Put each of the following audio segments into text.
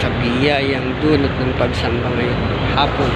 sa biyayang dunot ng pagsamba ngayong hapon.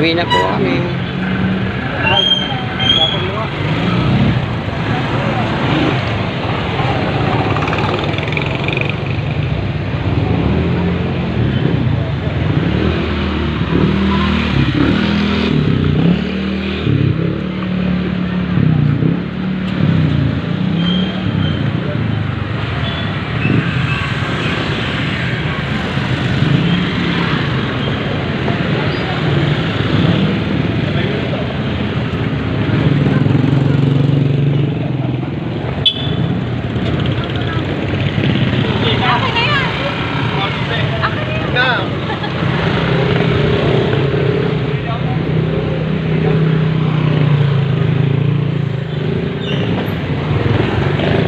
Pauwi na po kami. Buti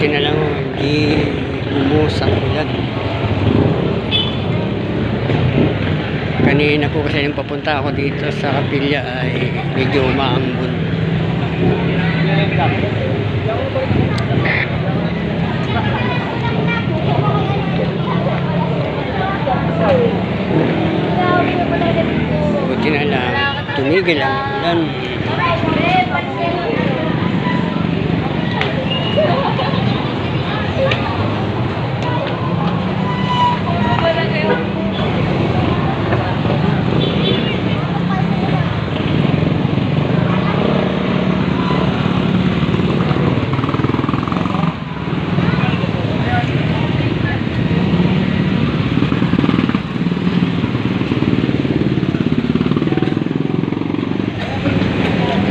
na lang hindi umusak ulan. Kanina po kasi yung papunta ako dito sa kapilya ay medyo umaambon. Buti na lang tumigil ang ulan.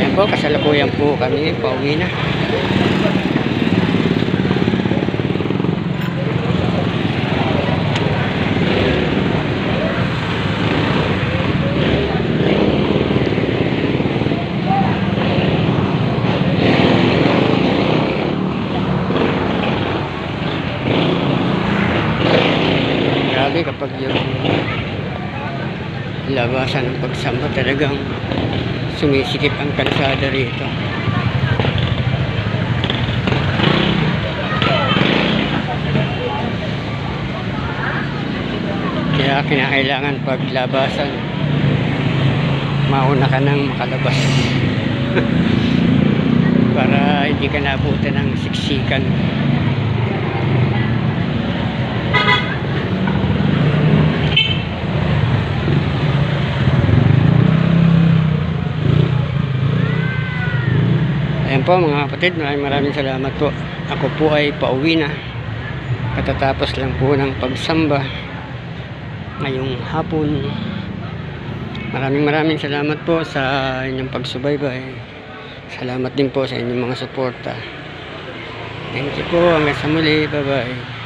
Ayan po, kasalukuyan po kami, pauwi na. Grabe kapag yung labasan ng pagsamba talagang sumisikip ang kalsada rito. Kaya kinakailangan paglabasan mauna ka nang makalabas para hindi ka naabutan ng siksikan. Ayan po mga kapatid, maraming salamat po. Ako po ay pauwi na. Katatapos lang po ng pagsamba ngayong hapon. Maraming maraming salamat po sa inyong pagsubaybay. Salamat din po sa inyong mga suporta. Thank you po. Hanggang sa muli. Bye-bye.